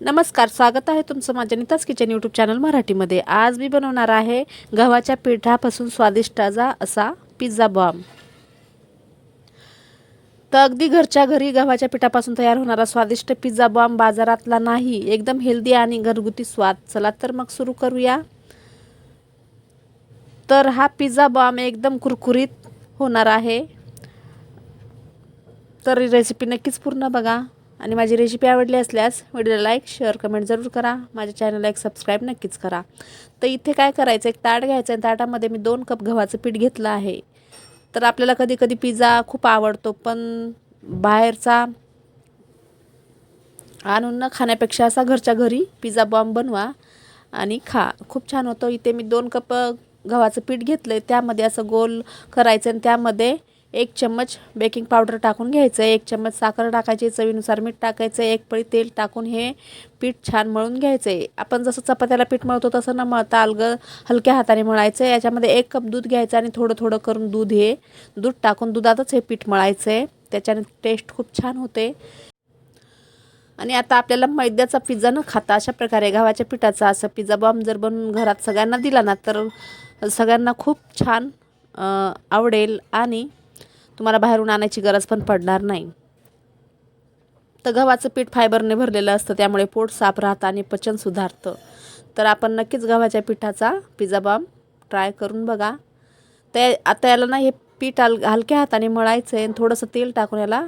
नमस्कार स्वागत आहे तुमचं माझ्या नीताच किचन यूट्यूब चॅनल मराठीमध्ये. आज मी बनवणार आहे गव्हाच्या पिठापासून स्वादिष्टाचा असा पिझ्झा बॉम्ब तर अगदी घरच्या घरी गव्हाच्या पिठापासून तयार होणारा स्वादिष्ट पिझ्झा बॉम्ब बाजारातला नाही एकदम हेल्दी आणि घरगुती स्वाद. चला तर मग सुरू करूया. तर हा पिझ्झा बॉम्ब एकदम कुरकुरीत होणार आहे. तर रेसिपी नक्कीच पूर्ण बघा. आणि माझी रेसिपी आवडली असल्यास व्हिडिओला लाईक शेअर कमेंट जरूर करा. माझ्या चॅनलला एक सबस्क्राईब नक्कीच करा. तर इथे काय करायचं एक ताट घ्यायचं आहे ताटामध्ये मी दोन कप गव्हाचं पीठ घेतलं आहे. तर आपल्याला कधी कधी पिझ्झा खूप आवडतो पण बाहेरचा आणून न खाण्यापेक्षा असा घरच्या घरी पिझ्झा बॉम्ब बनवा आणि खा. खूप छान होतं. इथे मी दोन कप गव्हाचं पीठ घेतलं आहे त्यामध्ये असं गोल करायचं आणि त्यामध्ये एक चम्मच बेकिंग पावडर टाकून घ्यायचं एक चम्मच साखर टाकायची चवीनुसार मीठ टाकायचं एक पळी तेल टाकून हे पीठ छान मळून घ्यायचं आहे आपण जसं चपात्याला पीठ मळतो तसं न मळता अलग हलक्या हाताने मळायचं. आहे याच्यामध्ये एक कप दूध घ्यायचं आणि थोडं थोडं करून दूध हे दूध टाकून दुधातच हे पीठ मळायचं आहे त्याच्याने टेस्ट खूप छान होते. आणि आता आपल्याला मैद्याचा पिझ्झा न खाता अशा प्रकारे गव्हाच्या पिठाचा असं पिझ्झा बॉम्ब जर बनवून घरात सगळ्यांना दिला ना तर सगळ्यांना खूप छान आवडेल. आणि तुम्हाला बाहेरून आणायची गरज पण पडणार नाही. तर गव्हाचं पीठ फायबरने भरलेलं असतं त्यामुळे पोट साफ राहतं आणि पचन सुधारतं. तर आपण नक्कीच गव्हाच्या पिठाचा पिझ्झा बॉम्ब ट्राय करून बघा. ते आता याला ना हे पीठ हल हलक्या हाताने मळायचं आहे आणि थोडंसं तेल टाकून याला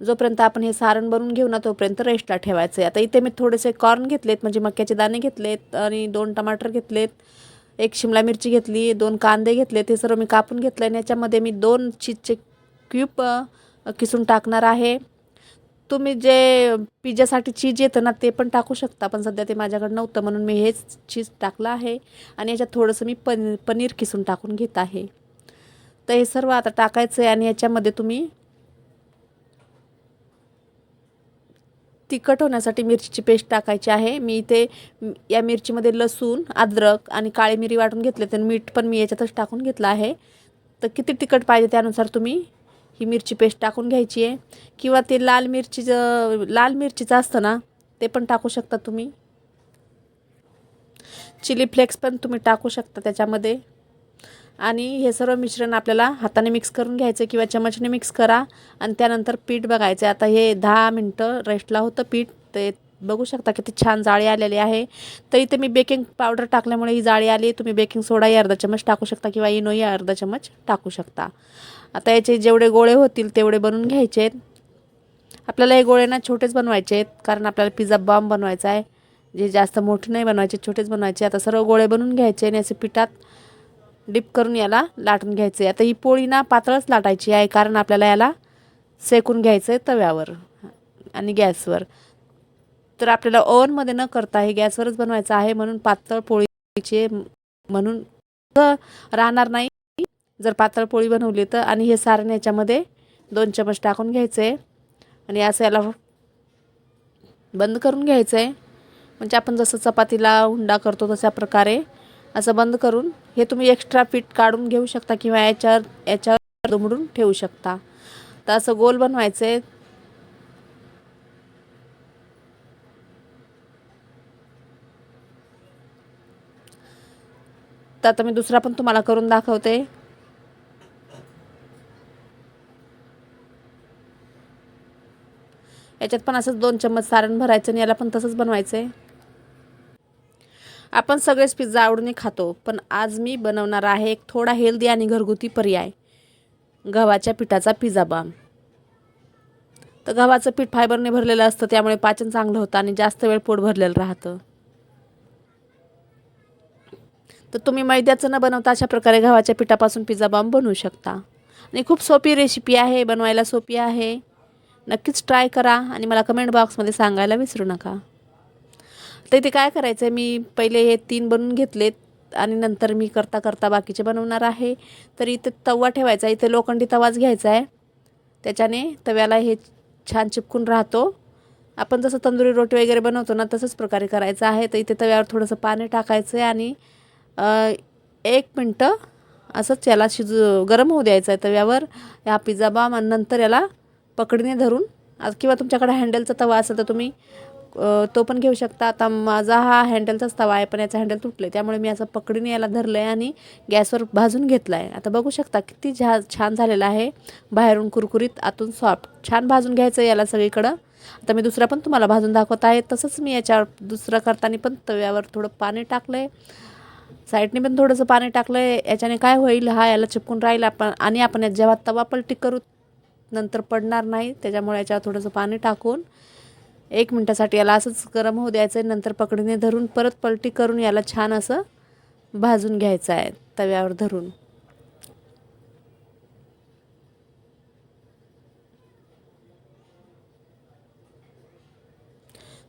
जोपर्यंत आपण हे सारण बनवून घेऊ ना तोपर्यंत रेस्टला ठेवायचं आहे आता इथे मी थोडेसे कॉर्न घेतलेत म्हणजे मक्याचे दाणे घेतलेत आणि दोन टमाटर घेतलेत. एक शिमला मिरची घेतली दोन कांदे घेतले ते सर्व मी कापून घेतलं आणि याच्यामध्ये मी दोन चीजचे क्यूब किसून टाकणार आहे. तुम्ही जे पिझ्झ्यासाठी चीज येतं ना ते पण टाकू शकता पण सध्या ते माझ्याकडे नव्हतं म्हणून मी हेच चीज टाकलं आहे. आणि याच्यात थोडंसं मी पनीर पनीर किसून टाकून घेत आहे. तर हे सर्व आता टाकायचं आहे आणि याच्यामध्ये तुम्ही तिखट होण्यासाठी मिरचीची पेस्ट टाकायची आहे. मी इथे या मिरचीमध्ये लसूण अद्रक आणि काळी मिरी वाटून घेतले तर मीठ पण मी याच्यातच टाकून घेतलं आहे. तर किती तिखट पाहिजे त्यानुसार तुम्ही ही मिरची पेस्ट टाकून घ्यायची आहे. किंवा ते लाल मिरचीचं लाल मिरचीचं असतं ना ते पण टाकू शकता तुम्ही. चिली फ्लेक्स पण तुम्ही टाकू शकता त्याच्यामध्ये. आणि हे सर्व मिश्रण आपल्याला हाताने मिक्स करून घ्यायचं किंवा चमचने मिक्स करा. आणि त्यानंतर पीठ बघायचं. आता हे दहा मिनटं रेस्टला होतं पीठ. ते बघू शकता किती छान जाळी आलेली आहे. तर इथे मी बेकिंग पावडर टाकल्यामुळे ही जाळी आली. तुम्ही बेकिंग सोडाही अर्धा चमच टाकू शकता किंवा इनोही अर्धा चमच टाकू शकता. आता याचे जेवढे गोळे होतील तेवढे बनवून घ्यायचे. आहेत आपल्याला हे गोळे ना छोटेच बनवायचे आहेत. कारण आपल्याला पिझ्झा बॉम्ब बनवायचा आहे. जे जास्त मोठे नाही बनवायचे छोटेच बनवायचे आता सर्व गोळे बनवून घ्यायचे आणि असे पिठात डिप करून याला लाटून घ्यायचं आहे आता ही पोळी ना पातळच लाटायची आहे कारण आपल्याला याला सेकून घ्यायचं आहे तव्यावर आणि गॅसवर. तर आपल्याला ओव्हनमध्ये न करता हे गॅसवरच बनवायचं आहे म्हणून पातळ पोळीचे म्हणून राहणार नाही. जर पातळ पोळी बनवली तर आणि हे सारण याच्यामध्ये दोन चमच टाकून घ्यायचं आहे आणि असं याला बंद करून घ्यायचं आहे म्हणजे आपण जसं चपातीला हुंडा करतो तशा प्रकारे असं बंद करून हे तुम्ही एक्स्ट्रा पीठ काढून घेऊ शकता किंवा याच्यावर याच्यावर दुमडून ठेवू शकता. तर असं गोल बनवायचं. आहे तर आता मी दुसरा पण तुम्हाला करून दाखवते. याच्यात पण असंच दोन चम्मच सारण भरायचं आणि याला पण तसंच बनवायचं आहे आपण सगळेच पिझ्झा आवडीने खातो पण आज मी बनवणार आहे एक थोडा हेल्दी आणि घरगुती पर्याय. गव्हाच्या पिठाचा पिझ्झा बाम तर गव्हाचं पीठ फायबरने भरलेलं असतं त्यामुळे पाचन चांगलं होतं आणि जास्त वेळ पोट भरलेलं राहतं. तर तुम्ही मैद्याचं न बनवता अशा प्रकारे गव्हाच्या पिठापासून पिझ्झा बाम बनवू शकता. आणि खूप सोपी रेसिपी आहे बनवायला सोपी आहे. नक्कीच ट्राय करा आणि मला कमेंट बॉक्समध्ये सांगायला विसरू नका. तर इथे काय करायचं आहे मी पहिले हे तीन बनवून घेतलेत आणि नंतर मी करता करता बाकीचे बनवणार आहे. तर इथे तवा ठेवायचा इथे लोखंडी तवाच घ्यायचा आहे. त्याच्याने तव्याला हे छान चिपकून राहतो. आपण जसं तंदुरी रोटी वगैरे बनवतो ना तसंच प्रकारे करायचं आहे. तर इथे तव्यावर थोडंसं पाणी टाकायचं आहे आणि एक मिनटं असंच याला शिजू गरम होऊ द्यायचं आहे तव्यावर. या पिझ्झा बाम आणि नंतर याला पकडीने धरून. किंवा तुमच्याकडे हँडलचा तवा असेल तर तुम्ही तो पण घेऊ शकता. आता माझा हा हँडलचाच तवा आहे पण याचा हँडल तुटलं आहे त्यामुळे मी असं पकडीने याला धरलं आहे आणि गॅसवर भाजून घेतला आहे आता बघू शकता किती झा छान झालेला आहे. बाहेरून कुरकुरीत आतून सॉफ्ट छान भाजून घ्यायचं याला सगळीकडं. आता मी दुसरा पण तुम्हाला भाजून दाखवत आहे. तसंच मी याच्यावर दुसरं करताना पण तव्यावर थोडं पाणी टाकलं आहे साईडने पण थोडंसं पाणी टाकलं आहे याच्याने काय होईल? हा याला चिपकून राहील आपण आणि आपण जेव्हा तवा पलटी करू नंतर पडणार नाही. त्याच्यामुळे याच्यावर थोडंसं पाणी टाकून एक मिनटासाठी याला असंच गरम होऊ द्यायचं आहे नंतर पकडीने धरून परत पलटी करून याला छान असं भाजून घ्यायचं आहे तव्यावर धरून.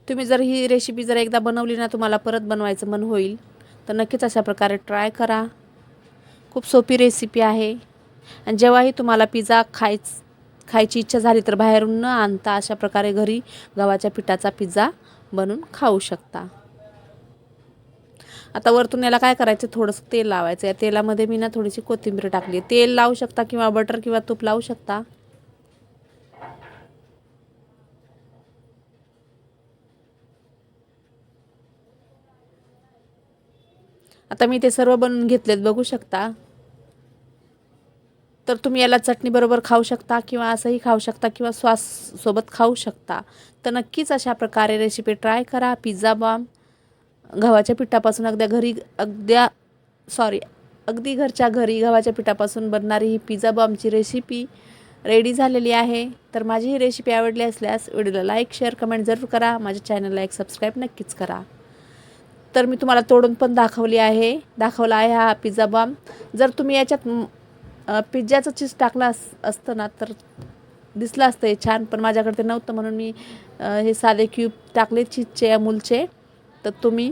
तुम्ही जर ही रेसिपी जर एकदा बनवली ना तुम्हाला परत बनवायचं मन होईल. तर नक्कीच अशा प्रकारे ट्राय करा. खूप सोपी रेसिपी आहे. आणि जेव्हाही तुम्हाला पिझ्झा खायच खायची इच्छा झाली तर बाहेरून न आणता अशा प्रकारे घरी गव्हाच्या पिठाचा पिझ्झा बनवून खाऊ शकता. आता वरतून याला काय करायचं? थोडंसं तेल लावायचं. या तेलामध्ये मी ना थोडीशी कोथिंबीर टाकली. तेल लावू शकता किंवा बटर किंवा तूप लावू शकता. आता मी ते सर्व बनवून घेतलेत. बघू शकता. तर तुम्ही याला चटणीबरोबर खाऊ शकता किंवा असंही खाऊ शकता किंवा श्वास सोबत खाऊ शकता. तर नक्कीच अशा प्रकारे रेसिपी ट्राय करा. पिझ्झा बॉम्ब गव्हाच्या पिठापासून अगद्या घरी अगद्या सॉरी अगदी घरच्या घरी गव्हाच्या पिठापासून बनणारी ही पिझ्झा बॉम्बची रेसिपी रेडी झालेली आहे. तर माझी ही रेसिपी आवडली असल्यास व्हिडिओला लाईक शेअर कमेंट जरूर करा. माझ्या चॅनलला एक सबस्क्राईब नक्कीच करा. तर मी तुम्हाला तोडून पण दाखवली आहे. दाखवला आहे हा पिझ्झा बॉम्ब जर तुम्ही याच्यात पिझ्झाचं चीज टाकलं अस असतं ना तर दिसलं असतं हे छान पण माझ्याकडे ते नव्हतं. म्हणून मी हे साधे क्यूब टाकले चीजचे अमूलचे तर तुम्ही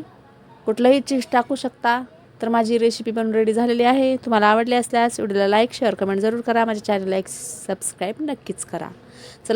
कुठलंही चीज टाकू शकता. तर माझी रेसिपी पण रेडी झालेली आहे. तुम्हाला आवडली असल्यास व्हिडिओला लाईक शेअर कमेंट जरूर करा. माझ्या चॅनलला एक सबस्क्राईब नक्कीच करा. चला.